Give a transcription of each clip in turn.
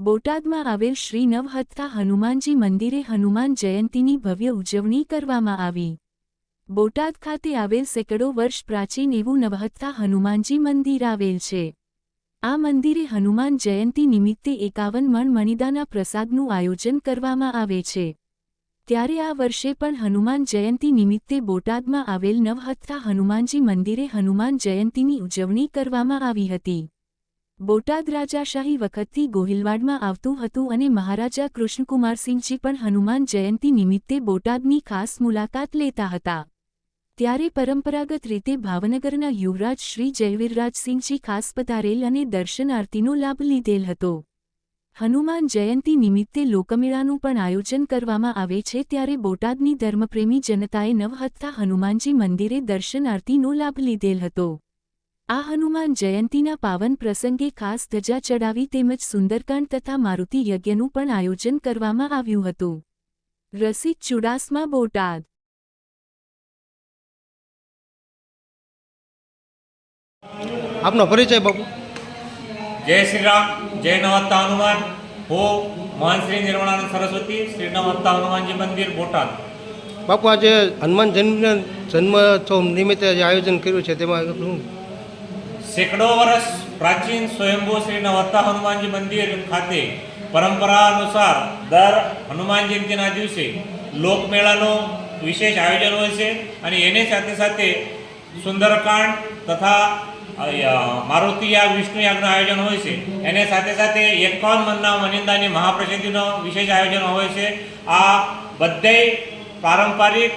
બોટાદમાં આવેલ શ્રી નવહત્તા હનુમાનજી મંદિરે હનુમાન જયંતીની ભવ્ય ઉજવણી કરવામાં આવી. બોટાદ ખાતે આવેલ સેંકડો વર્ષ પ્રાચીન એવું નવહત્તા હનુમાનજી મંદિર આવેલ છે. આ મંદિરે હનુમાન જયંતી નિમિત્તે એકાવન મણ મણિદાના પ્રસાદનું આયોજન કરવામાં આવે છે. ત્યારે આ વર્ષે પણ હનુમાન જયંતી નિમિત્તે બોટાદમાં આવેલ નવહત્તા હનુમાનજી મંદિરે હનુમાન જયંતીની ઉજવણી કરવામાં આવી હતી. બોટાદ રાજાશાહી વખતથી ગોહિલવાડમાં આવતું હતું અને મહારાજા કૃષ્ણકુમારસિંહજી પણ હનુમાન જયંતી નિમિત્તે બોટાદની ખાસ મુલાકાત લેતા હતા. ત્યારે પરંપરાગત રીતે ભાવનગરના યુવરાજ શ્રી જયવીરરાજસિંહજી ખાસ પધારેલ અને દર્શન આરતીનો લાભ લીધેલ હતો. હનુમાન જયંતી નિમિત્તે લોકમેળાનું પણ આયોજન કરવામાં આવે છે ત્યારે બોટાદની ધર્મપ્રેમી જનતાએ નવહત્થા હનુમાનજી મંદિરે દર્શન આરતીનો લાભ લીધેલ હતો. આ હનુમાન જયંતીના પાવન પ્રસંગે ખાસ ધજા ચડાવી તેમજ સુંદરકાંડ તથા મારુતિ યજ્ઞનું પણ આયોજન કરવામાં આવ્યું હતું. રસિક ચુડાસમા બોટાદ. આપનો પરિચય બાપુ. જય શ્રી રામ જય નવત્તા હનુમાન. હું મહાન શ્રી નિર્મળાનંદ સરસ્વતી શ્રી નવત્તા હનુમાનજી મંદિર બોટાદ. બાપુ આજે હનુમાન જન્મ જન્મોત્સવ નિમિત્તે જે આયોજન કર્યું છે તેમાં શું સેંકડો વર્ષ પ્રાચીન સ્વયંભૂ શ્રી નવતા હનુમાનજી મંદિર ખાતે પરંપરા અનુસાર દર હનુમાન જયંતિના દિવસે લોકમેળાનું વિશેષ આયોજન હોય છે અને એને સાથે સાથે સુંદરકાંડ તથા મારુતિ મારુતિયા વિષ્ણુ આયોજન હોય છે. એને સાથે સાથે એકાવન મનના મનિંદાની મહાપ્રસિદ્ધિનો વિશેષ આયોજન હોય છે. આ બધેય પારંપરિક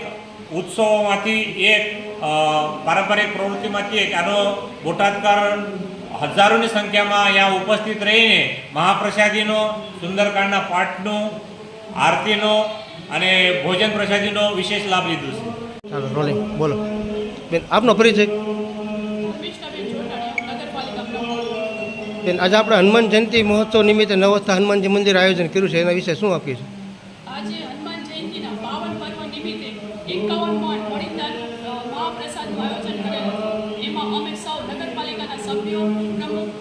ઉત્સવોમાંથી એક પારંપરિક પ્રવૃત્તિમાંથી એક આનો બોટાદકર હજારોની સંખ્યામાં અહીંયા ઉપસ્થિત રહીને મહાપ્રસાદીનો સુંદરકાંડના પાઠનો આરતીનો અને ભોજન પ્રસાદીનો વિશેષ લાભ લીધો છે. ચાલો રોલિંગ બોલો. બેન આપનો પરિચય? બેન આજે આપણે હનુમાન જયંતિ મહોત્સવ નિમિત્તે નવસ્થા હનુમાનજી મંદિર આયોજન કર્યું છે એના વિશે શું આપ્યું છે? આજે હનુમાન જયંતિના પાવન પર્વ નિમિત્તે એકાવન મહાપ્રસાદનું આયોજન કરેલું એમાં અમે સૌ નગરપાલિકાના સભ્યો, પ્રમુખ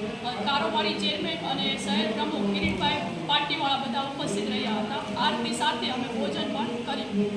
કારોબારી ચેરમેન અને શહેર પ્રમુખ કિરીટભાઈ પાર્ટીવાળા બધા ઉપસ્થિત રહ્યા હતા. આરતી સાથે અમે ભોજન પણ કર્યું.